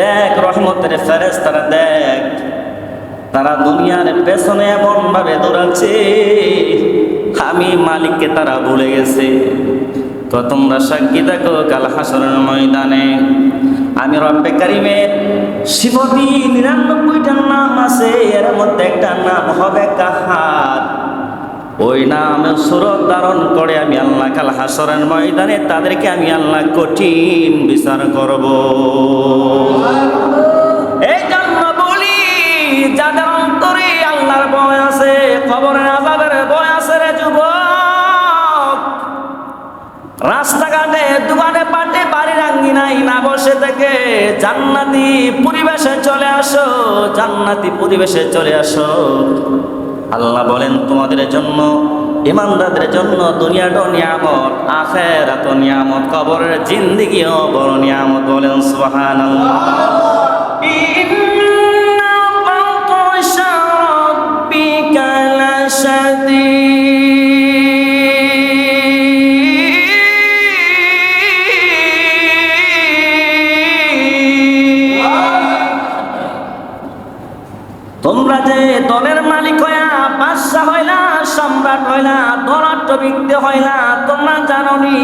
দেখ, রহমতের ফেরেস তারা দেখ। তারা দুনিয়ার পেছনে এমন ভাবে দৌড়াচ্ছে, আমি মালিককে তারা ভুলে গেছে। তো তোমরা সাক্ষী দেখো, কাল হাসরের ময়দানে আমি রব্বে কারিমের শিবতি নিরানব্বইটার নাম আছে, এর মধ্যে একটা নাম হবে কাহার ওই নামে সুরত ধারণ করে আমি আল্লাহ কাল হাসরের ময়দানে তাদেরকে আমি আল্লাহ কঠিন বিচার করব। এই জন্য বলি, যাদের অন্তরে আল্লাহর ভয় আছে, খবরের আজাবের ভয় আছে রে যুবক, রাস্তাঘাটে, দোকানে, পাটে, বাড়ির আঙ্গিনাই না বসে থেকে জান্নাতি পরিবেশে চলে আসো, জান্নাতি পরিবেশে চলে আসো। আল্লাহ বলেন, তোমাদের জন্য, ইমানদারদের জন্য দুনিয়াটা নিয়ামত আখেরাত নিয়ামত, কবরের জিন্দিগিও বড় নিয়ামত। বলেন, সুবহানাল্লাহ। সম্রাট হইলা দলাট্য ব্যক্তি হইলা, তোমরা জানো নি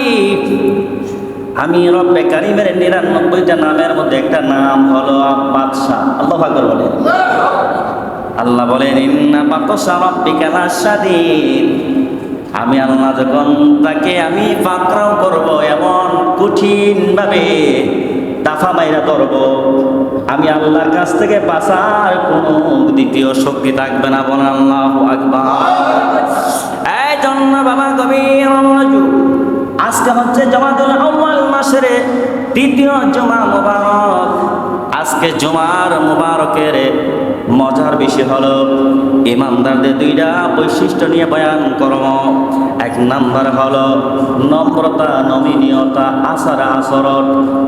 আমি রব্বে কারিমের নিরানব্বইটা নামের মধ্যে একটা নাম হলো বাদশাহ। আল্লাহ আকবর বলে আল্লাহ বলেন, ইন্না বাতশা রব্বিকা লাশাদীদ আমি আল্লাহ যখন তাকে আমি পাকড়াও করব এমন কঠিন ভাবে দাফা মাইরা ধরব, আমি আল্লাহর কাছ থেকে বাঁচার কোনো দ্বিতীয় শক্তি থাকবে না বলেন আল্লাহ আকবার। আজকে হচ্ছে জমাতুল আউয়াল মাসের তৃতীয় জমা মোবারক। আজকে জমার মোবারকের মজার বিষয় হলো, ইমানদারদের দুইটা বৈশিষ্ট্য নিয়ে বয়ান করম এক নাম্বার হলো, নম্রতা, নমনীয়তা, আচার আচরণ।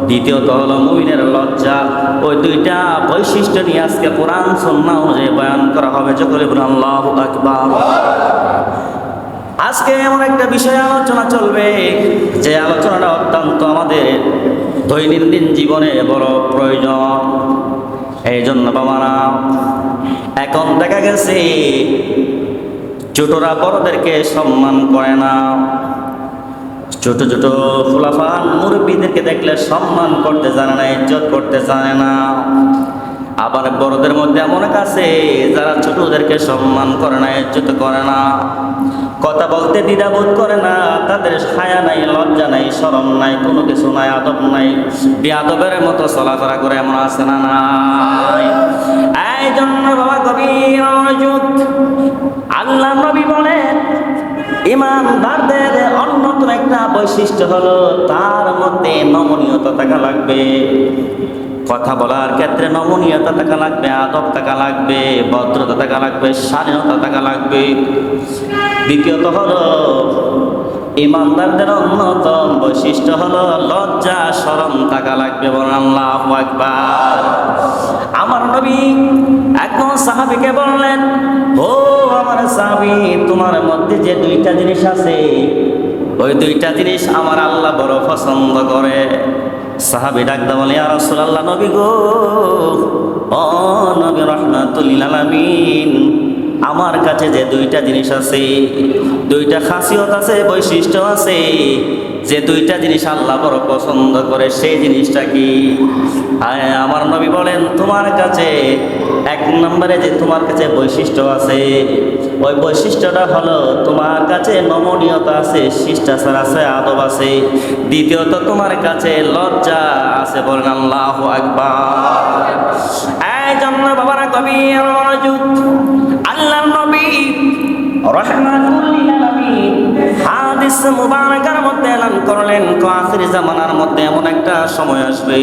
দ্বিতীয়ত হলো, মুমিনের লজ্জা। ওই দুইটা বৈশিষ্ট্য নিয়ে আজকে কোরআন সন্না অনুযায়ী বয়ান করা হবে। যখন আল্লাহ আকবার। আজকে এমন একটা বিষয়ে আলোচনা চলবে, যে আলোচনাটা অত্যন্ত আমাদের দৈনন্দিন জীবনে বড় প্রয়োজন। এই জন্য বাবারা, এখন দেখা গেছে, ছোটরা বড়দেরকে সম্মান করে না। ছোট ছোট ফুলাফান মুরব্বীদেরকে দেখলে সম্মান করতে জানে না, ইজ্জত করতে জানে না। আবার বড়দের মধ্যে এমন আছে, যারা ছোটদেরকে সম্মান করে না, ইজ্জত করে না। কথা বলতে দ্বিধাবোধ করে না, তাদের ছায়া নাই, লজ্জা নাই, শরম নাই, কোনো কিছু নাই, আদব নাই। বেআদবের মতো চলাফেরা করে এমন আছে না নাই? এই জন্য বাবা গভীর আল্লাহ নবী বলেন, ইমানদারদের অন্যতম একটা বৈশিষ্ট্য হলো, তার মধ্যে নমনীয়তা থাকা লাগবে। কথা বলার ক্ষেত্রে নমনীয়তা থাকা লাগবে, আদব থাকা লাগবে, ভদ্রতা থাকা লাগবে স্বাধীনতা থাকা লাগবে। দ্বিতীয়ত হলো, ইমানদারদের অন্যতম বৈশিষ্ট্য হলো লজ্জা, শরম থাকা লাগবে আল্লাহ একবার আমার নবী একজন সাহাবিকে বললেন, ও আমার সাহাবি, তোমার মধ্যে যে দুইটা জিনিস আছে, ওই দুইটা জিনিস আমার আল্লাহ বড় পছন্দ করে। সাহাবি ডাক বলে আর রাসূলুল্লাহ নবী গো ও নবী রহমাতুল্লিল আমার কাছে যে দুইটা জিনিস আছে, দুইটা খাসিয়ত আছে, বৈশিষ্ট্য আছে, যে দুইটা জিনিস আল্লাহ বড় পছন্দ করে, সেই জিনিসটা কি? আমার নবী বলেন, তোমার কাছে এক নম্বরে যে তোমার কাছে বৈশিষ্ট্য আছে, ওই বৈশিষ্ট্যটা হলো তোমার কাছে নমনীয়তা আছে, শিষ্টাচার আছে, আদব আছে। দ্বিতীয়ত, তোমার কাছে লজ্জা আছে বলেন আল্লাহ জন্য বাবারা কবি মনোযোগ। মুবারাকার মধ্যে এলান করলেন, কাফির জামানার মধ্যে এমন একটা সময় আসবে।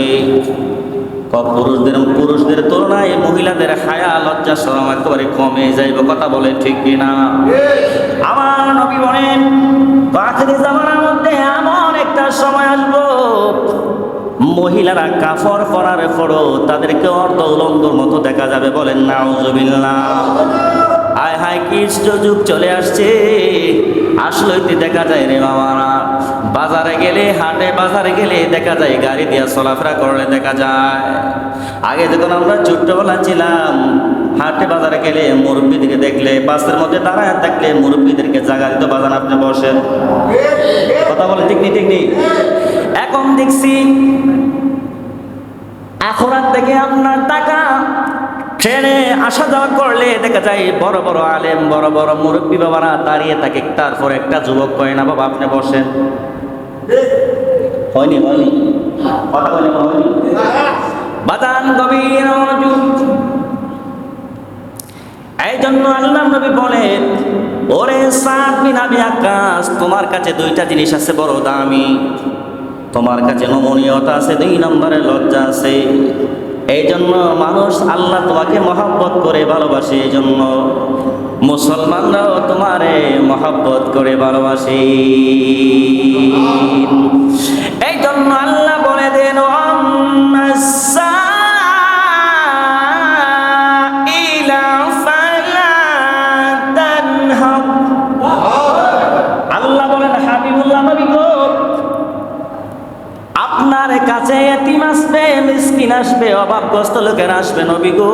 পুরুষদের পুরুষদের তুলনায় মহিলাদের হায়া লজ্জা শরম একেবারে কমে যাইব, কথা বলে ঠিক কিনা? আমার নবী বলেন, কাফির জামানার মধ্যে এমন একটা সময় আসব, মহিলারা কাফর পরার পরও তাদেরকে অর্ধ উলঙ্গর মতো দেখা যাবে বলেন, নাউজুবিল্লাহ। আয় হায় কৃষ্ণ যুগ চলে আসছে। আসলে দেখা যায় রে বাবারা বাজারে গেলে, হাটে বাজারে গেলে দেখা যায় গাড়ি দিয়ে চলাফেরা করলে দেখা যায়। আগে যখন আমরা ছোট্টবেলা ছিলাম, হাটে বাজারে গেলে মুরব্বীদেরকে দেখলে, বাসের মধ্যে দাঁড়ায় থাকলে মুরব্বীদেরকে জাগা দিত বাজান আপনি বসেন। কথা বলে ঠিক নেই ঠিক এখন দেখছি, এখন আর থেকে আপনার টাকা ট্রেনে আসা যাওয়া করলে দেখা যায় বড় বড় আলেম, বড় বড় মুরব্বী বাবারা দাঁড়িয়ে থাকে। তারপর একটা যুবক কয়, না বাবা, আপনি বসেন। হয়নি হয়নি। কথা বলে হয়নি। বাদান গভীর এই জন্য আল্লাহ নবী বলেন, ওরে সাত বিন আবি আকাশ, তোমার কাছে দুইটা জিনিস আছে বড় দামি। তোমার কাছে নমনীয়তা আছে, দুই নম্বরে লজ্জা আছে। এই জন্য মানুষ আল্লাহ তোমাকে মহাব্বত করে ভালোবাসে এই জন্য মুসলমানরাও তোমারে মহাব্বত করে ভালোবাসে। এই জন্য আল্লাহ আসবে অভাবগ্রস্ত লোকের আসবে নবী গো।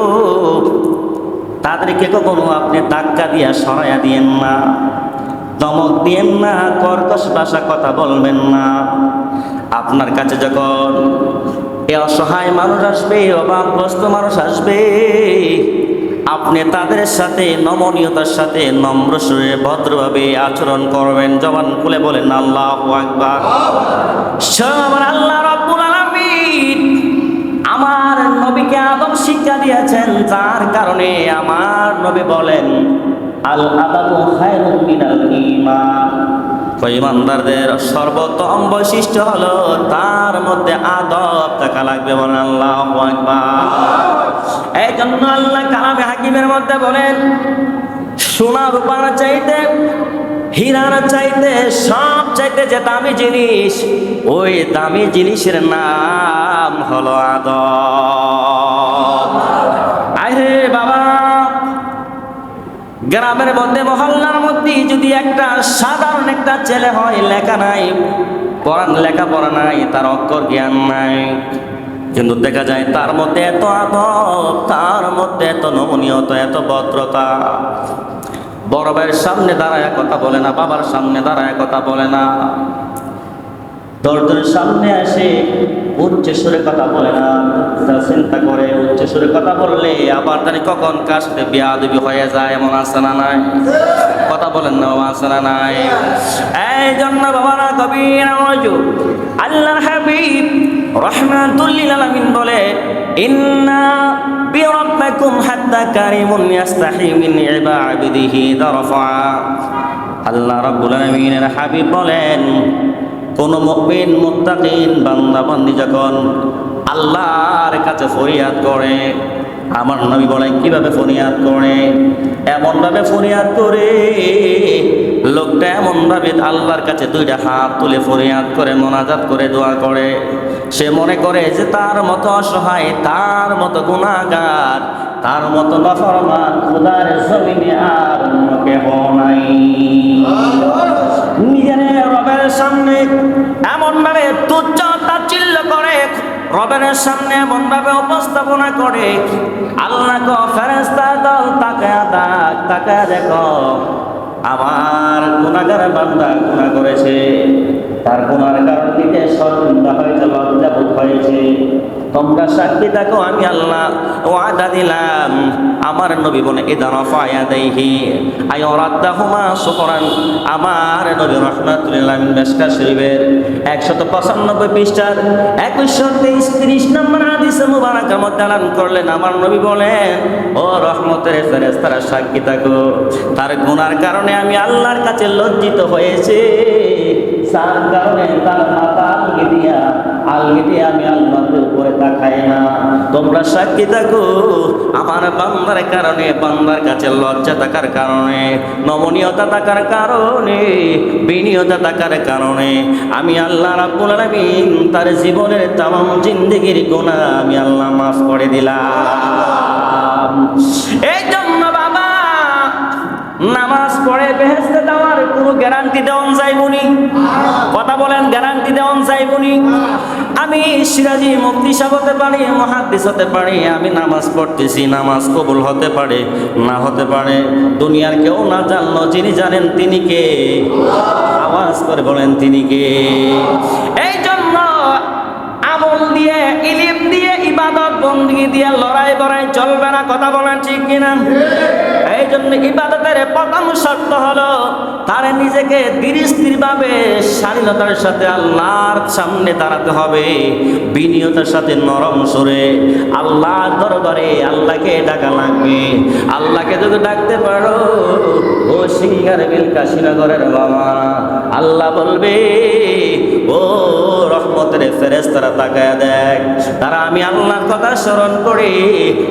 তাদেরকে কখনো আপনি ধাক্কা দিয়া সরাইয়া দিয়েন না দমক দিয়েন না কর্কশ ভাষা কথা বলবেন না। আপনার কাছে যখন এ অসহায় মানুষ আসবে অভাবগ্রস্ত মানুষ আসবে আপনি তাদের সাথে নমনীয়তার সাথে নম্র সুরে ভদ্রভাবে আচরণ করবেন। জবান খুলে বলেন আল্লাহ আকবার। আমার আল্লাহ আদব শিক্ষা দিয়েছেন, যার কারণে আমার নবী বলেন, আল আদাবু খায়রুম মিনাল ঈমান। ইমানদারদের সর্বোত্তম বৈশিষ্ট্য হলো, তার মধ্যে আদব থাকা লাগবে বলেন আল্লাহ এই জন্য আল্লাহ কালামে হাকিমের মধ্যে বলেন সোনা রূপার চাইতে হীরার চাইতে সব চাইতে যে দামি জিনিস, ওই দামি জিনিসের নাম হলো আদব। আরে বাবা, গ্রামের মধ্যে, মহল্লার মধ্যে যদি একটা সাধারণ একটা ছেলে হয়, লেখা নাই, পড়ান লেখাপড়া নাই, তার অক্ষর জ্ঞান নাই, কিন্তু দেখা যায় তার মধ্যে এত আদব, তার মধ্যে এত নমনীয়তা, এত ভদ্রতা বড় ভাইয়ের সামনে দাঁড়ায় কথা বলে না, বাবার সামনে দাঁড়ায় কথা বলে না। দরজার সামনে আসে উচ্চ সুরে কথা বলে না। তা চিন্তা করে উচ্চ সুরে কথা বললে, আবার জানি কখন কার সাথে দেবী হয়ে যায়, এমন আছে না নাই। কথা বলেন না বাবা আছে না নাই। এই জন্য বাবারা কবির মনোযোগ। আল্লাহর হাবিব রহমাতুল্লিল আলামিন বলে, ইন্না বিরাব্বিকুম হাত্তা কারিমুন ইয়াস্তাহি মিন ইবাদিহি দরফা আল্লাহ রাব্বুল আলামিনের হাবিব বলেন, কোন মুমিন, মুত্তাকিন বান্দা বান্দি যখন আল্লাহর কাছে ফরিয়াদ করে আমার নবী বলেন, কীভাবে ফরিয়াদ করে? এমন ভাবে ফরিয়াদ করে, লোকটা এমন ভাবে আল্লাহর কাছে দুইটা হাত তুলে ফরিয়াদ করে, মোনাজাত করে, দোয়া করে। সে মনে করে যে তার মতো অসহায়, তার মতো গুণাগার তার মতো নফরমান, খুদার জমিনে আর কেহ নাই। নিজের রবের সামনে এমন ভাবে তুচ্ছ তাচ্ছিল্য করে রবের সামনে এমন ভাবে উপস্থাপনা করে, আল্লাহ কো ফেরেস্তা দল, তাকে দাগ তাকে দেখ। আমার গুণাগার বান্দা গুণা করেছে। তার গুণার কারণ দিতে সন্ধ্যা হয়েছে লজ্জাবোধ হয়েছে। তোমরা সাক্ষী থাকো, আমি আল্লাহ ওয়াদা দিলাম। আমার নবী বলে ইদান ফায়া দেহি আই অরাদ্দাহুমা সুকরান। আমার নবী রহমাতুল্লাহ মেসকা শরীফের একশত পঁচানব্বই পৃষ্ঠার একুশশো তেইশ তিরিশ নম্বর হাদিসে মুবারাকের মধ্যে এলান করলেন। আমার নবী বলেন ও রহমতের ফেরেস্তারা সাক্ষী থাকো। তার গুনার কারণে আমি আল্লাহর কাছে লজ্জিত হয়েছে। তার কারণে তার মাথা আমি উপরে তাকাই না। তোমরা সাক্ষী থাকো, আমার বান্দার কারণে, বান্দার কাছে লজ্জা থাকার কারণে, নমনীয়তা থাকার কারণে, বিনীয়তা থাকার কারণে, আমি আল্লাহ রাব্বুল আলামিন তার জীবনের তামাম জিন্দেগির গুনাহ আমি আল্লাহ মাফ করে দিলাম। এই জন্য বাবা, নামাজ পড়ে বেহেস্তে কোনো গ্যারান্টি দেওয়ান যাইবনি? কথা বলেন গ্যারান্টি দেওয়ান যাইবনি? আমি আমি সিরাজি মুক্তি হতে পারি মহাদিস হতে পারি আমি নামাজ পড়তেছি নামাজ কবুল হতে পারে না হতে পারে দুনিয়ার কেউ না জানলো যিনি জানেন তিনি কে? আওয়াজ করে বলেন তিনি কে? এই জন্য আমল দিয়ে ইলিম দিয়ে ইবাদত বন্দী দিয়ে লড়াই বড়াই চলবে না কথা বলেন ঠিক কিনা? এই জন্য ইবাদতের প্রথম শর্ত হলো তার নিজেকে ধীর ভাবে স্বাধীনতার সাথে আল্লাহর সামনে দাঁড়াতে হবে, বিনিয়তার সাথে নরম সরে আল্লাহর দরবারে আল্লাহকে ডাকা লাগবে। আল্লাহকে যদি ডাকতে পারো, ও সিঙ্গার বিল কাশিনগরের বাবা, আল্লাহ বলবে, ও রহমতের ফেরেস্তারা তাকায় দেখ, তারা আমি আল্লাহর কথা স্মরণ করি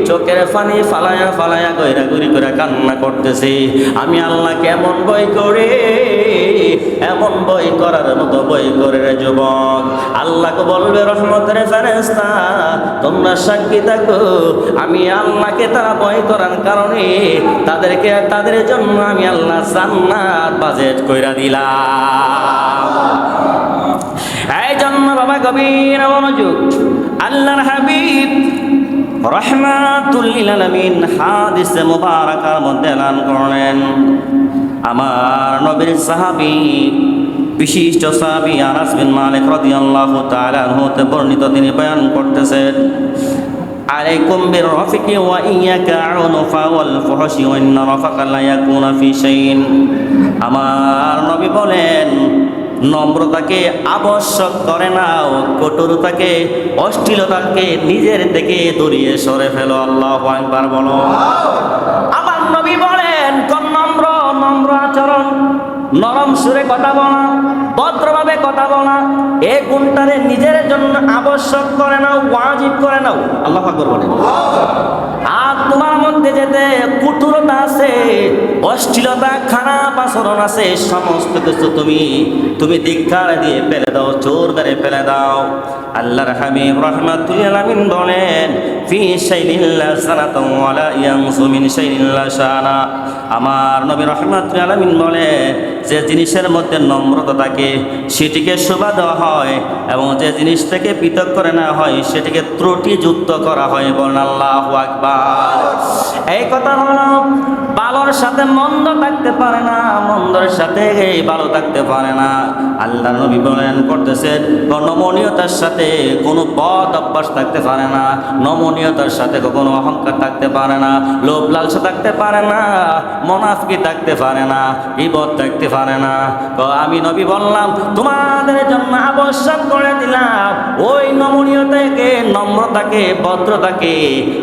চোখের ফানি ফালায়া ফালায়া গইরা গুড়ি করে কান্না করতেছি। আমি আল্লাহ কেমন বই করে? এমন বই করার মতো বই করে রে যুবক। আল্লাহকে বলবে, রহমতের ফেরেস্তা তোমরা সাক্ষী থাকো। আমি আল্লাহকে তারা বই করার কারণে তাদেরকে, তাদের জন্য আমি আল্লাহ জান্নাত বাজেট কইরা দিলাম। এই জন্য বাবা গভীর মনোযোগ। আল্লাহর হাবিব রহমাতুল্লিল হাদিসে মুবারাকার মধ্যে এলান করলেন। আমার নবীর সাহাবি, বিশিষ্ট সাহাবি আনাস বিন মালিক রাদিয়াল্লাহু তাআলা হতে বর্ণিত তিনি বয়ান করতেছেন, আলাইকুম বির রফিকি ওয়া ইয়াকা আনফা ওয়াল ফুহশি ওয়া ইন্না রাফাকা লা ইয়াকুনা ফি শাইইন। আমার নবী বলেন নম্রতাকে আবশ্যক করে নাও কঠোরতাকে, অশ্লীলতাকে নিজের থেকে দূরিয়ে সরে ফেলো। আল্লাহ একবার বলো। আমার নবী বলেন কোন নম্র নম্র আচরণ। নরম সুরে কথা বলা, ভদ্রভাবে কথা বলা এই গুণটারে নিজের জন্য আবশ্যক করে নাও, ওয়াজিব করে নাও। আল্লাহ বলেন। মধ্যে যেতে কুটুরতা আছে, অশ্লীলতা, খারাপ আচরণ আছে, সমস্ত কিছু তুমি তুমি ধিক্কার দিয়ে ফেলে দাও, চোর মেরে ফেলে দাও। আল্লাহর হাবিব রহমাতুল আলামিন বলেন, ফি শাইলিল্লাহ সানাতাম ওয়ালা ইয়ানসু মিন শাইলিল্লাহ শানা। আমার নবী রহমাতুল আলামিন বলে যে জিনিসের মধ্যে নম্রতা থাকে, সেটিকে শোভা দেওয়া হয় এবং যে জিনিস থেকে পৃথক করে নেওয়া হয়, সেটিকে ত্রুটিযুক্ত করা হয়। বলেন আল্লাহ আকবার। এই কথা হলো ভালোর সাথে মন্দ থাকতে পারে না, মন্দর সাথে এই ভালো থাকতে পারে না। আল্লাহ নবী বলেন করতেছেন নমনীয়তার সাথে কোনো পথ অভ্যাস থাকতে পারে না, নমনীয়তার সাথে কখনো অহংকার থাকতে পারে না লোভ লালসা থাকতে পারে না, মনাফকি থাকতে পারে না, বিপদ থাকতে পারে না। তো আমি নবী বললাম, তোমাদের জন্য আবশ্যক করে দিলাম, ওই নমনীয়তাকে, নম্রতাকে, ভদ্রতাকে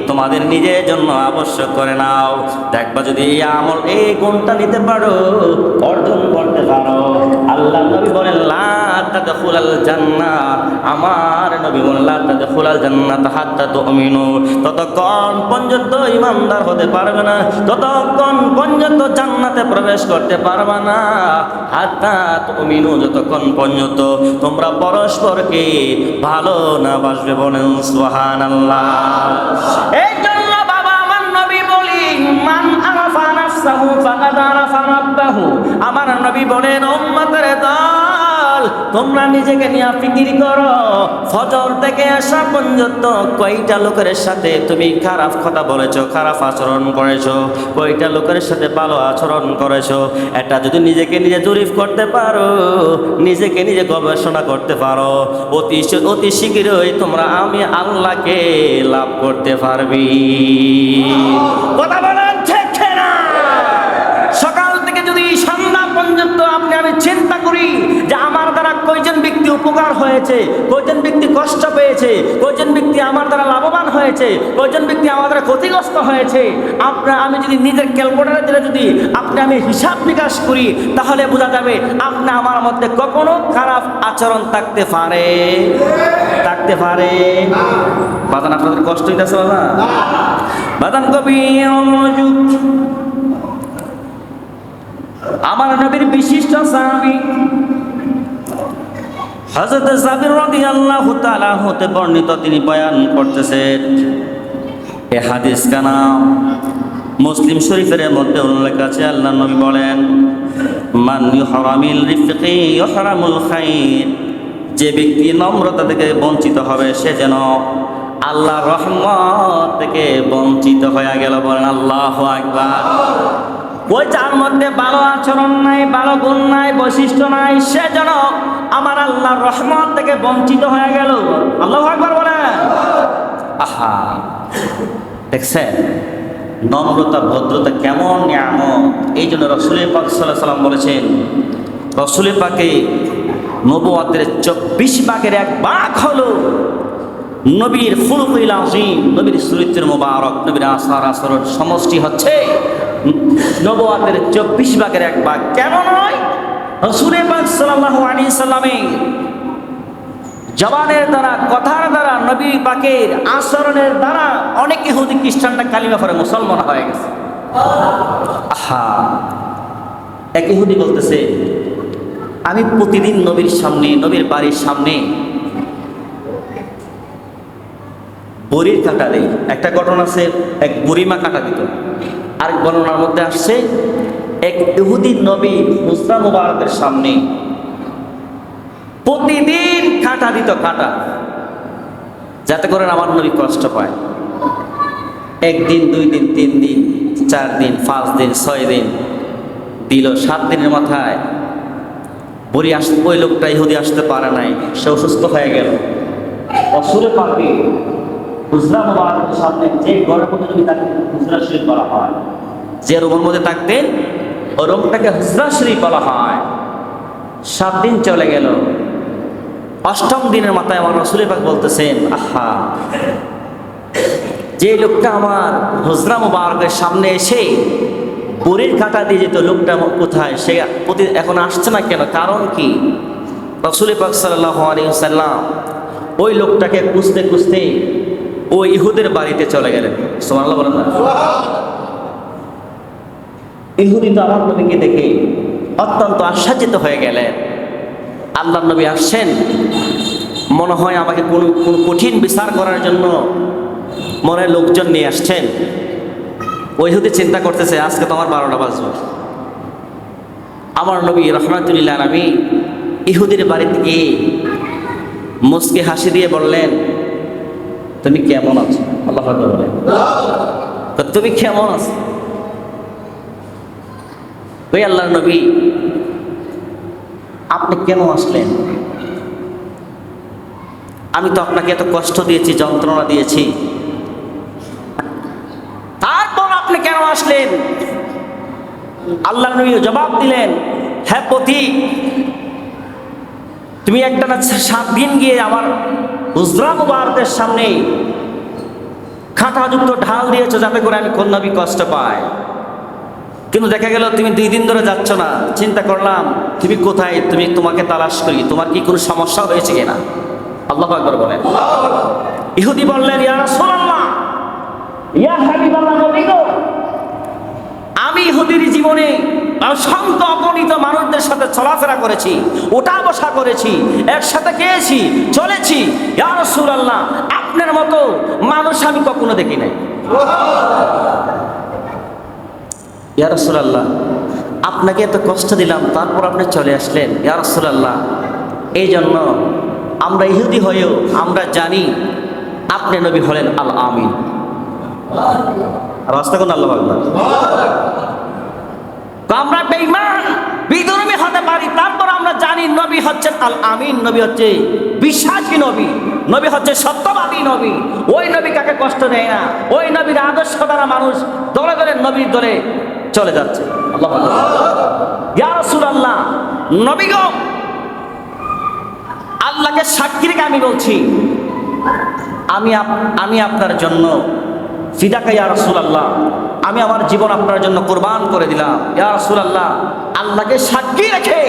তোমাদের নিজের জন্য আবশ্যক করে নাও। দেখবা যদি এই আমল এই গুণটা নিতে পারো, অর্জন করতে পারো। আল্লাহ নবী বলেন, লা তাদখুলাল জান্নাহ। আমার নবী বলেন, লা তাদখুলাল জান্নাত হাত্তা তুমিনু। ততক্ষণ পর্যন্ত ইমানদার হতে পারবে না, ততক্ষণ পর্যন্ত জান্নাতে প্রবেশ করতে পারবে না, হাত্তা তুমিনু যতক্ষণ পর্যন্ত। তোমরা পরস্পরকে ভালো না বাসবে বলেন, সুবহানাল্লাহ। এই আরাফা নাফসাহু ফাকাদ আরাফা আমার নবী বলেন, উম্মতের দল, তোমরা নিজেকে নিয়ে ফিকির করো। ফজর থেকে আসা পর্যন্ত কয়টা লোকের সাথে তুমি খারাপ কথা বলেছ, খারাপ আচরণ করেছ? কয়টা লোকের সাথে ভালো আচরণ করেছ? এটা যদি নিজেকে নিজে জরিফ করতে পারো, নিজেকে নিজে গবেষণা করতে পারো, অতি অতি শীঘ্রই তোমরা আমি আল্লাহকে লাভ করতে পারবি। কথা ঠিক না সকাল থেকে যদি সন্ধ্যা আপনি আমি চিন্তা করি যে আমার দ্বারা কয়জন ব্যক্তি উপকার হয়েছে, কয়জন ব্যক্তি কষ্ট পেয়েছে, কয়জন ব্যক্তি আমার দ্বারা লাভবান হয়েছে, কয়জন ব্যক্তি আমার দ্বারা ক্ষতিগ্রস্ত হয়েছে। আপনার, আমি যদি নিজের ক্যালকুলেটারে দিলে যদি আপনি আমি হিসাব বিকাশ করি, তাহলে বোঝা যাবে আপনি আমার মধ্যে কখনো খারাপ আচরণ থাকতে পারে। থাকতে পারে। বাদান আপনাদের কষ্ট হইতেছে বাবা বাদান কবি মনোযোগ আমার নবীর বিশিষ্ট সাহাবী হযরত জাবির রাদিয়াল্লাহু তাআলা হতে বর্ণিত তিনি বয়ান করতেছেন, এ হাদিস কানা, মুসলিম শরীফের মধ্যে উল্লেখ আছে, আল্লাহ নবী বলেন, মান ইউহরামিল রিফকি ইউহরামুল খাইর যে ব্যক্তি নম্রতা থেকে বঞ্চিত হবে, সে যেন আল্লাহ রহমত থেকে বঞ্চিত হয়ে গেল। বলেন আল্লাহ আকবার। ওই যার মধ্যে ভালো আচরণ নাই, ভালো গুণ নাই, বৈশিষ্ট্য নাই, সে যেন আমার আল্লাহর রহমত থেকে বঞ্চিত হয়ে গেল। আল্লাহ আকবার বলেন। আহা, দেখছেন? নম্রতা, ভদ্রতা কেমন নিয়ামত? এই জন্য রসুল পাক সাল্লাহ সাল্লাম বলেছেন, রসুল পাকে নবুয়াতের চব্বিশ ভাগের এক বাঘ হলো নবীর ফুলকুল আজিম নবীর চরিত্রের মোবারক, নবীর আসার আসর সমষ্টি হচ্ছে নবুয়াতের চব্বিশ ভাগের এক ভাগ। কেন নয় জবানের দ্বারা, কথার দ্বারা, নবী পাকের আচরণের দ্বারা অনেক ইহুদি খ্রিস্টানরা কালিমা করে মুসলমান হয়ে গেছে। আহা! এক ইহুদি বলতেছে, আমি প্রতিদিন নবীর সামনে, নবীর বাড়ির সামনে বড়ির কাটা দেই। একটা ঘটনা আছে, এক বুড়িমা কাটা দিত। আর বর্ণনার মধ্যে আসছে, এক ইহুদি নবী মুসলাম মুবারকের সামনে প্রতিদিন কাটা দিত কাটা, যাতে করে আমার নবী কষ্ট পায়। একদিন, দুই দিন, তিন দিন, চার দিন, পাঁচ দিন, ছয় দিন, দিল সাত দিনের মাথায়। বড়ি আস, ওই লোকটা ইহুদি আসতে পারে নাই, সে অসুস্থ হয়ে গেল। অসুরে পাখি হুজরা মোবারকের সামনে যে ঘরের মধ্যে তাকে হুজরা শরীফ বলা হয়, যে রুমের মধ্যে থাকতেন ওই রুমটাকে হুজরা শরীফ বলা হয়। সাত দিন চলে গেল। অষ্টম দিনের মাথায় আমার রসুলের পাক বলতেছেন, আহা, যে লোকটা আমার হুজরা মুবারকের সামনে এসে বড়ির কাটা দিয়ে যেত, লোকটা কোথায়? সে প্রতি এখন আসছে না কেন? কারণ কি? রসুল পাক সাল্লাহ আলী সাল্লাম ওই লোকটাকে খুঁজতে খুঁজতে ওই ইহুদের বাড়িতে চলে গেলেন। সোমাল্লাহ বলেন না। ইহুদি তো আমার নবীকে দেখে অত্যন্ত আশ্চর্যিত হয়ে গেলেন। আল্লাহ নবী আসছেন। মনে হয় আমাকে কোন কোন কঠিন বিচার করার জন্য মনে লোকজন নিয়ে আসছেন। ওই হুদি চিন্তা করতেছে, আজকে তোমার বারোটা বাজবে। আমার নবী রহমাতুল্লাহ নবী ইহুদির বাড়িতে গিয়ে মুসকে হাসি দিয়ে বললেন তুমি কেমন আছো? আল্লাহ তো তুমি কেমন আছো? ওই আল্লাহ নবী, আপনি কেন আসলেন? আমি তো আপনাকে এত কষ্ট দিয়েছি, যন্ত্রণা দিয়েছি। তারপর আপনি কেন আসলেন? আল্লাহ নবী জবাব দিলেন হ্যাঁ পতি, তুমি একটা না সাত দিন গিয়ে আমার হুজরা মুবারকের সামনে খাঁটাযুক্ত ঢাল দিয়েছ যাতে করে আমি কন্যাবি কষ্ট পাই। কিন্তু দেখা গেল তুমি দুই দিন ধরে যাচ্ছ না, চিন্তা করলাম, তুমি কোথায়? তুমি তোমাকে তালাশ করি, তোমার কি কোনো সমস্যা হয়েছে কিনা? আল্লাহ একবার বলেন। ইহুদি বললেন আমি ইহুদির জীবনে অসংখ্য অগণিত মানুষদের সাথে চলাফেরা করেছি ওটা বসা করেছি, একসাথে খেয়েছি, চলেছি। ইয়া রাসূলুল্লাহ, আপনার মতো মানুষ আমি কখনো দেখি নাই। ইয়া রাসূলুল্লাহ, আপনাকে এত কষ্ট দিলাম, তারপর আপনি চলে আসলেন। ইয়া রাসূলুল্লাহ এই জন্য আমরা ইহুদি হয়েও আমরা জানি আপনি নবী হলেন আল আমিন রাস্তা কোন আল্লাহ আকবার? আমরা বেঈমান বিধর্মী হতে পারি, তারপর আমরা জানি নবী হচ্ছেন আল আমিন, নবী হচ্ছে বিশ্বাসী নবী নবী হচ্ছে সত্যবাদী নবী। ওই নবী কাকে কষ্ট দেয় না? ওই নবীর আদর্শ দ্বারা মানুষ দলে দলে নবীর দলে চলে যাচ্ছে। আল্লাহ ইয়া রাসূলুল্লাহ, নবী গো, আল্লাহকে সাক্ষী রেখে আমি বলছি? আমি আমি আপনার জন্য ফিদাকা ইয়া রাসূলুল্লাহ আমি আমার জীবন আপনার জন্য কোরবান করে দিলাম। ইয়া রাসূলুল্লাহ আল্লাহকে সাক্ষী রেখে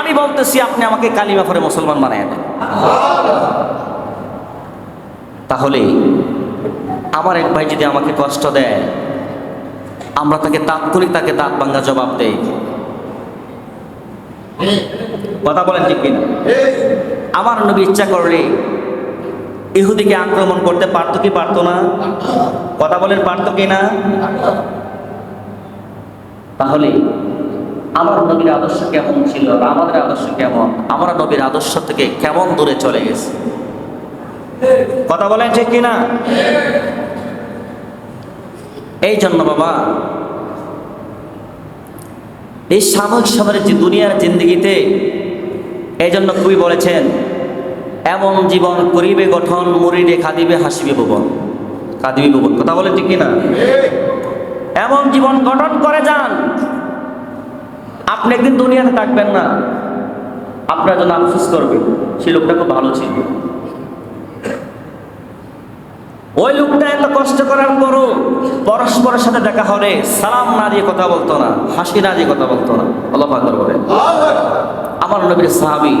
আমি বলতেছি আপনি আমাকে কালিমা করে মুসলমান বানায় দেন। তাহলে আমার এক ভাই যদি আমাকে কষ্ট দেয় আমরা তাকে তাৎক্ষণিক তাকে দাঁত ভাঙ্গা জবাব দেই। কথা বলেন ঠিক কিনা? আমার নবী ইচ্ছা করলে ইহুদিকে আক্রমণ করতে পারতো কি পারতো না? কথা বলেন পারতো কি না? তাহলে আমার নবীর আদর্শ কেমন ছিল আমাদের আদর্শ কেমন? আমরা নবীর আদর্শ থেকে কেমন দূরে চলে গেছি? কথা বলেন ঠিক কিনা এই জন্য বাবা, এই সাময়িক সময়ের যে দুনিয়ার জিন্দগিতে, এই জন্য কবি বলেছেন এমন জীবন করিবে গঠন মরিলে খাদিবে হাসিবে ভুবন। কাঁদিবে ভুবন কথা বলেন ঠিক কিনা? এমন জীবন গঠন করে যান আপনি একদিন দুনিয়াতে থাকবেন না আপনার জন্য আফসোস করবে সেই লোকটা খুব ভালো ছিল। ওই লোকটা এত কষ্ট করার পরও পরস্পরের সাথে দেখা হলে সালাম না দিয়ে কথা বলতো না হাসি না দিয়ে কথা বলতো না। আল্লাহ বলে আমার নবীর সাহাবি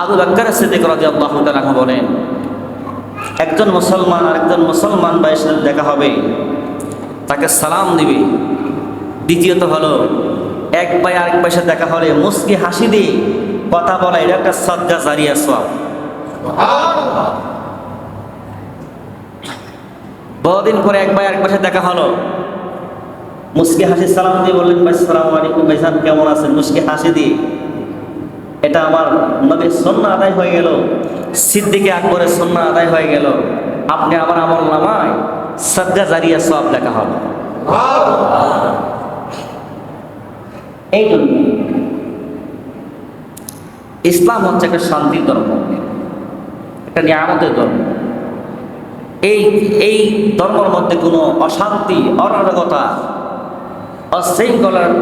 আবু বাক্কার সিদ্দিক রাদিয়াল্লাহু তাআলা বলেন, একজন মুসলমান আর একজন মুসলমান ভাইয়ের সাথে দেখা হবে, তাকে সালাম দিবে। দ্বিতীয়ত হলো, এক ভাই আরেক ভাইয়ের দেখা হলে মুস্কি হাসি দিয়ে কথা বলা, এটা একটা সদ্গা জারিয়া সব বহুদিন পরে এক ভাই আরেক পাশে দেখা হলো। মুসকি হাসি সালাম দিয়ে বললেন, ভাই, সালাম আলাইকুম ভাইজান কেমন আছেন? মুস্কি হাসি দিয়ে এটা আমার নবীর সন্না আদায় হয়ে গেল। সিদ্দিকে আকবরের সন্না আদায় হয়ে গেল। আপনি আমার আমল নামায় সদ্গা জারিয়া সব লেখা হবে। এই জন্য ইসলাম হচ্ছে একটা শান্তির ধর্ম। একটা নিয়ামতের ধর্ম। এই এই ধর্মের মধ্যে কোনো অশান্তি, অরাজকতা, অশৃঙ্খলার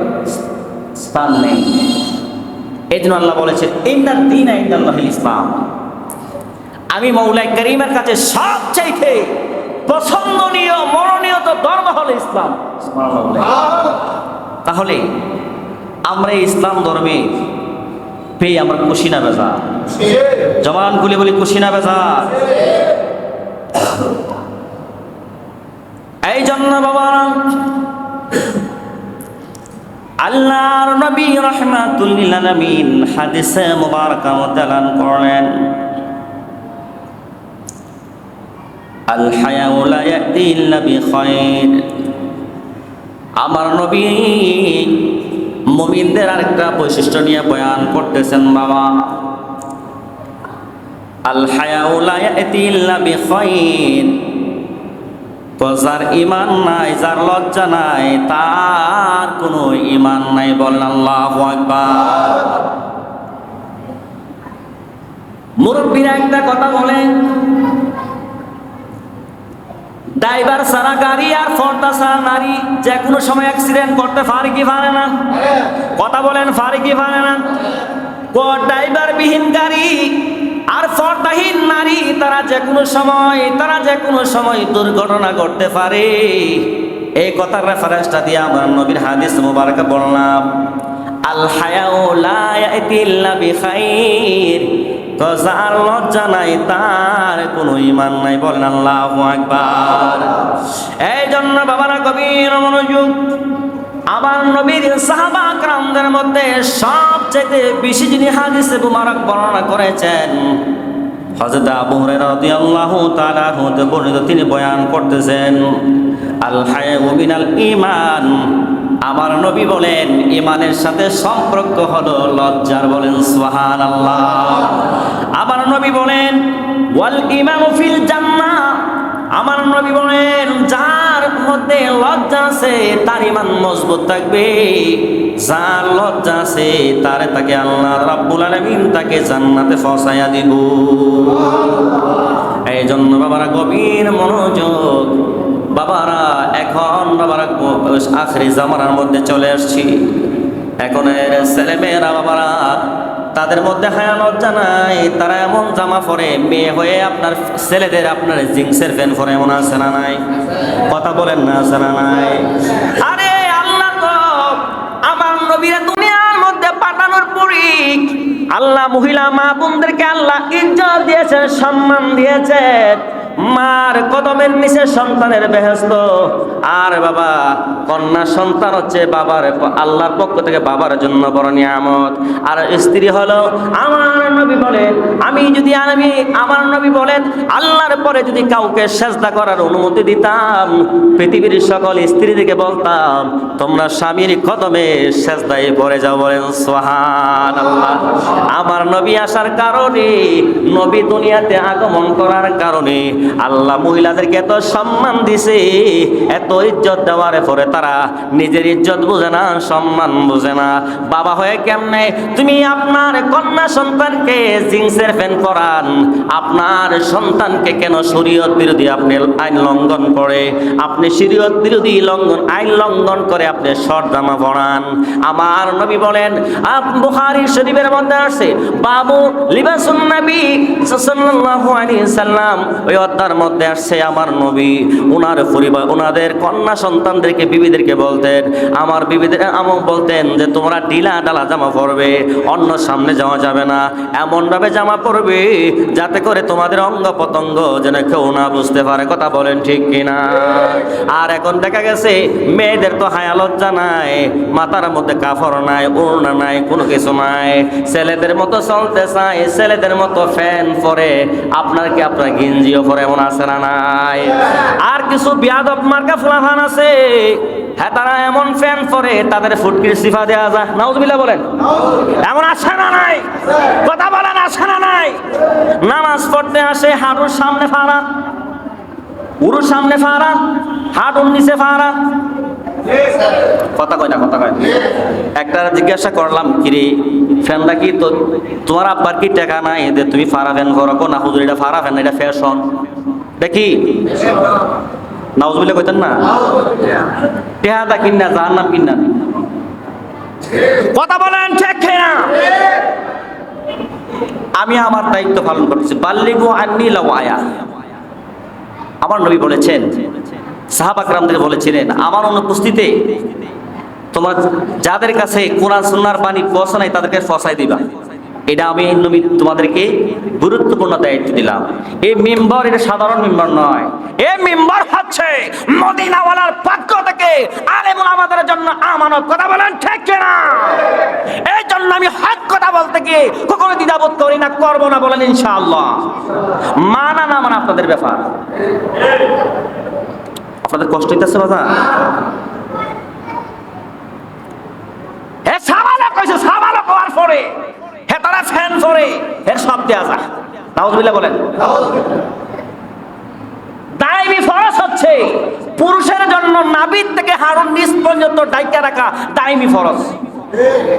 স্থান নেই। এই জন্য আল্লাহ বলেছেন ইন্দার দিন ইসলাম। আমি মৌলাই করিমের কাছে সবচাইতে পছন্দনীয় মরণীয় তো ধর্ম হলো ইসলাম। তাহলে আমরা ইসলাম ধর্মে পেয়ে আমরা খুশি না বেজা জবান খুলে বলি, খুশি না বেজা এই জন্য বাবা আল্লাহর নবী রহমাতুল্লিল আলামিন হাদিসে মুবারাকা মুতালান করলেন। আল হায়াউ লা ইয়াতি ইল্লা বিখাইর আমার নবী মুমিনদের আরেকটা বৈশিষ্ট্য নিয়ে বয়ান করতেছেন, বাবা। আল হায়াউ লা ইয়াতি ইল্লা বিখাইর যার ইমান নাই, যার লজ্জা নাই, তার কোনো ইমান নাই বলেন আল্লাহ মুরব্বীরা একটা কথা বলেন ড্রাইভার সারা গাড়ি আর ফর্দা সারা নারী যে কোনো সময় অ্যাক্সিডেন্ট করতে পারে কি পারে না? কথা বলেন, পারে কি পারে না? ড্রাইভার বিহীন গাড়ি আর ফর্দাহীন নারী, তারা যে কোনো সময়, তারা যে কোনো সময় দুর্ঘটনা করতে পারে। এই কথার রেফারেন্সটা দিয়ে আমার নবীর হাদিস মুবারক বললাম আল হায়াউ লা ইয়াতি ইল্লা বিখাইর। যার লজ্জা নাই, তার কোনো ইমান নাই। বলেন আল্লাহু আকবার। এই জন্য বাবারা গভীর মনোযোগ আমার নবীর সাহাবা আকরামদের মধ্যে সবচেয়ে বেশি যিনি হাদিসে মুবারক বর্ণনা করেছেন, হযরত আবু হুরায়রা রাদিয়াল্লাহু তাআলা হতে বর্ণিত তিনি বয়ান করতেছেন, আল হায়াউ মিনাল ঈমান। আমার নবী বলেন ইমানের সাথে সম্পর্ক হলো লজ্জার বলেন সুবহানাল্লাহ। আমার নবী বলেন, ওয়াল ইমানু ফিল জান্নাহ। আমার নবী বলেন যার মধ্যে লজ্জা আছে, তার ইমান মজবুত থাকবে। যার লজ্জা আছে, তারে তাকে আল্লাহ রাব্বুল আলামিন তাকে জান্নাতে ফসাইয়া দিব। এই জন্য বাবারা গভীর মনোযোগ। বাবারা, এখন বাবারা আখরি জামানার মধ্যে চলে আসছি। এখন ছেলে মেয়েরা বাবারা তাদের মধ্যে হায়া লজ্জা নাই তারা এমন জামা পরে, মেয়ে হয়ে আপনার ছেলেদের আপনার জিন্সের প্যান্ট পরে, এমন আছে না নাই? কথা বলেন না আছে না নাই? আরে আল্লাহ তো আমার নবীরা দুনিয়ার মধ্যে পাঠানোর পরই আল্লাহ মহিলা মা বোনদেরকে আল্লাহ ইজ্জত দিয়েছেন, সম্মান দিয়েছেন। মার কদমের নিচে সন্তানের বেহেস্ত আর বাবা, কন্যা সন্তান হচ্ছে বাবার আল্লাহর পক্ষ থেকে বাবার জন্য বড় নিয়ামত। আর স্ত্রী হলো আমার নবী বলেন, আমি যদি আমি আমার নবী বলেন, আল্লাহর পরে যদি কাউকে সেজদা করার অনুমতি দিতাম, পৃথিবীর সকল স্ত্রীদেরকে বলতাম, তোমরা স্বামীর কদমে সেজদায় পড়ে যাও, বলেন সোহান আল্লাহ আমার নবী আসার কারণে, নবী দুনিয়াতে আগমন করার কারণে আল্লাহ মহিলাদেরকে এত সম্মান দিছে, এত ইজ্জত দেওয়ার পরে তারা নিজের ইজ্জত বুঝে না, সম্মান বুঝে না। বাবা হয়ে কেমনে? তুমি আপনার কন্যা সন্তানকে জিন্সের ফ্যান করান আপনার সন্তানকে কেন শরীয়ত বিরোধী আপনি আইন লঙ্ঘন করে? আপনি শরীয়ত বিরোধী লঙ্ঘন, আইন লঙ্ঘন করে আপনি শর্ট জামা পড়ান আমার নবী বলেন বুখারী শরীফের মধ্যে আছে বাবু, লিবাসুন নবী সাল্লাল্লাহু আলাইহি সাল্লাম, ওই অধ্যায়ের মধ্যে আসছে আমার নবী। ওনার পরিবার ওনাদের কন্যা সন্তানদেরকে, বিবিদেরকে বলতেন, আমার বিবিদের আমক বলতেন যে, তোমরা ঢিলা ডালা জামা পরবে, অন্য সামনে যাওয়া যাবে না। এমন ভাবে জামা পরবে, যাতে করে তোমাদের অঙ্গ পতঙ্গ যেন কেউ না বুঝতে পারে। কথা বলেন ঠিক কিনা? আর এখন দেখা গেছে, মেয়েদের তো হায়া লজ্জা নাই, মাথার মধ্যে কাফর নাই, ওড়না নাই, কোনো কিছু নাই। ছেলেদের মতো চলতে চায়, ছেলেদের মতো ফ্যান পরে। আপনার কি আপনার গিঞ্জিও পরে? এমন আছে না নাই? আর কিছু বিয়াদব মার্কা ফুলাফান আছে। হ্যাঁ তারা এমন ফ্যান পরে তাদের ফুটকির সিফা দেওয়া যায়। নাউজবিল্লাহ বলেন। এমন আছে না নাই? কথা বলেন, আছে না নাই? নামাজ পড়তে আসে, হাঁটুর সামনে ফাড়া। উরুর সামনে ফাড়া, হাঁটুর নিচে ফাড়া। কথা কয় না, কথা কয় না। একটা জিজ্ঞাসা করলাম, কিরে ফ্যানটা কি তো, তোমার আব্বার কি টাকা নাই? যে তুমি ফারা ফ্যান করো কো না হুজুর, এটা ফারা ফ্যান এটা ফ্যাশন? দেখি। নাউজবিল্লা কইতেন না? টেহাদা কিন্না যার নাম কিন্না। কথা বলেন, ঠিক না আমি আমার দায়িত্ব পালন করতেছি। বাল্লিগু আন্নি লাওয়ায়া। আমার নবী বলেছেন সাহাবাকরামদের বলেছিলেন, আমার অনুপস্থিতিতে তোমার যাদের কাছে কোরআন, সুন্নার বাণী নাই, তাদেরকে ফসাই দিবা। এটা আমি তোমাদেরকে গুরুত্বপূর্ণ দায়িত্ব দিলাম। এই মেম্বার এটা সাধারণ মেম্বার নয়। এই মেম্বার হচ্ছে মদিনাওয়ালার পক্ষ থেকে আলেমুল আমাদের জন্য আমানত। কথা বলেন ঠিক না এই জন্য আমি হক কথা বলতে গিয়ে কখনো দ্বিধাবোধ করি না, করব না বলেন ইনশাআল্লাহ। মানা না মানা আপনাদের ব্যাপার। আপনাদের কষ্ট হইতেছে বাবা হে সাবালো কইছে সাবালো হওয়ার পরে। হে তারা ফ্যান পরে। হে সব দেয়া যা নাউজুবিল্লাহ বলেন। দায়মি ফরজ হচ্ছে, পুরুষের জন্য নাবিদ থেকে হারুন নিচ পর্যন্ত ডাইকা রাখা দায়মি ফরজ।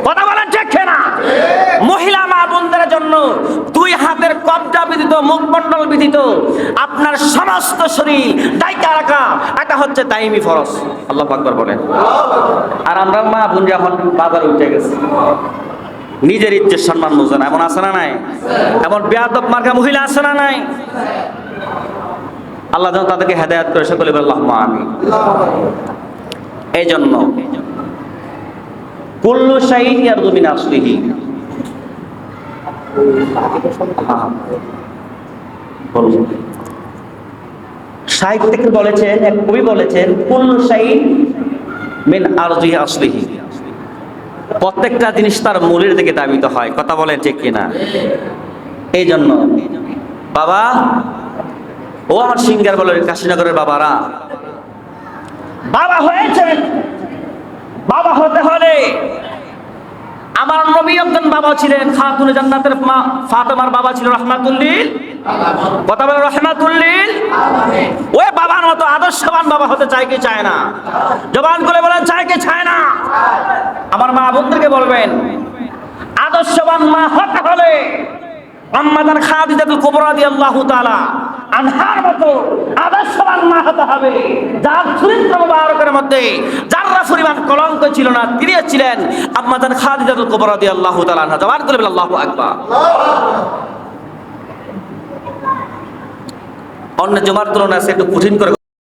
কথা বলেন ঠিক না মহিলা মা বোনদের জন্য দুই হাতের কবজা বিধিত মুখমণ্ডল বিধিত, আপনার সমস্ত শরীর ডাইকা রাখা, এটা হচ্ছে দাইমি ফরজ। আল্লাহ আকবার বলেন। আর আমরা মা বোন যখন বাজারে উঠে গেছি, নিজের ইজ্জের সম্মান বুঝে না। এমন আছে না নাই? এমন বেয়াদব মার্কা মহিলা আছে না নাই? আল্লাহ যেন তাদেরকে হেদায়াত করে সকলে আল্লাহ আমি এই জন্য কুল্লু শাহিন ইয়ারদু মিন আসলিহি। সাহিত্যিক বলেছেন এক কবি বলেছেন, কুল্লু শাহিন মিন আরজিহি আসলিহি প্রত্যেকটা জিনিস তার মূলের দিকে দাবিত হয়, কথা বলেন ঠিক কিনা এই জন্য বাবা, ও আমার সিঙ্গার বলে, কাশীনগরের বাবারা, বাবা হয়েছেন বাবা হতে হলে আমার নবী একজন বাবা ছিলেন, খাতুনে জান্নাতের মা ফাতেমার বাবা ছিল, রহমাতুল্লিল। কথা বলে রহমাতুল্লিল। ওই বাবার মতো আদর্শবান বাবা হতে চায় কি চায় না? জবান করে বলেন, চায় কি চায় না? আমার মা বোনদেরকে বলবেন, আদর্শবান মা হতে হলে আম্মাদান খাদিজাতুল কুবরা রাদিয়াল্লাহু তাআলা আনহার মতো আদর্শবান মা হতে হবে। যার চরিত্র মুবারকের মধ্যে, যার পরিমাণ কলঙ্ক ছিল না, তিনি ছিলেন আম্মাদান খাদিজাতুল কুবরা রাদিয়াল্লাহু তাআলা আনহা। জবান করে আল্লাহু আকবার। অন্য জমার তুলনায় সে একটু কঠিন করে